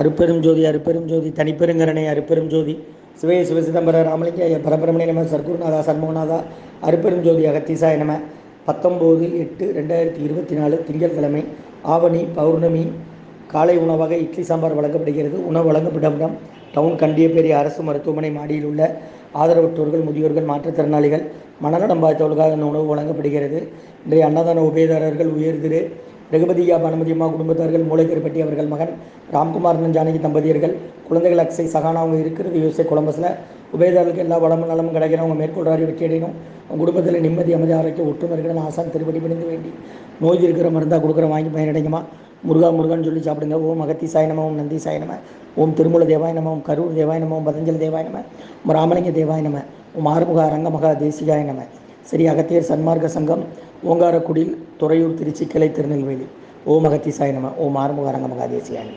அருப்பெரும் ஜோதி அருப்பெரும் ஜோதி தனிப்பெருங்கரணை அருப்பெரும் ஜோதி. சிவே சிவசிதம்பர ராமலிங்க பரபரமணி நம சர்க்குருநாதா சண்முகநாதா அருப்பெரும் ஜோதி அகத்தீசாய நம. பத்தொம்போது எட்டு ரெண்டாயிரத்தி இருபத்தி நாலு திங்கட்கிழமை ஆவணி பௌர்ணமி காலை உணவாக இட்லி சாம்பார் வழங்கப்படுகிறது. உணவு வழங்கப்பட்ட இடம் டவுன் கண்டியப்பேரி அரசு மருத்துவமனை மாடியில் உள்ள ஆதரவற்றோர்கள் முதியோர்கள் மாற்றுத்திறனாளிகள் மனநலம் பாதித்தவர்களுக்காக இந்த உணவு வழங்கப்படுகிறது. இன்றைய அன்னதான உபயதாரர்கள் உயர்திரு ரகுபதியா பானுமதியம்மா குடும்பத்தார்கள் மூளைக்கருப்பட்டி அவர்கள் மகன் ராம்குமார் ஜானகி தம்பதியர்கள் குழந்தைகள் அக்ஸை சகானா அவங்க இருக்கிறது யூஎஸ்ஏ கொலம்பஸில் உபயதாரர்களுக்கு எல்லா வளமும் நலமும் கிடைக்கிற அவங்க மேற்கொள்றாரு வெற்றி அடையணும் உங்கள் குடும்பத்தில் நிம்மதி அமைதி ஆரோக்கிய ஒற்றுமை இருக்கணும் ஆசான் திருப்படி பணிந்து வேண்டி. நோய் இருக்கிற மருந்தாக கொடுக்குற வாங்கி பயனடைங்கம்மா முருகா முருகான்னு சொல்லி சாப்பிடுங்க. ஓம் அகத்தி சாய ஓம் நந்தி சாயனம ஓம் திருமூல தேவாய நம ஓம் கரூர் தேவாய நம ஓம் பதஞ்சலி தேவாய நம ஓம் ராமலிங்க தேவாய நம ஓம் ஆறுமுக அரங்கமகா தேசிகாய நம. ஸ்ரீ அகத்தியர் சன்மார்க்க சங்கம் ஓங்காரக்குடில் துறையூர் திருச்சி கிளை திருநெல்வேலி. ஓம் அகத்தி சாய ஓம் ஆறுமுக அரங்கமகா தேசிகாய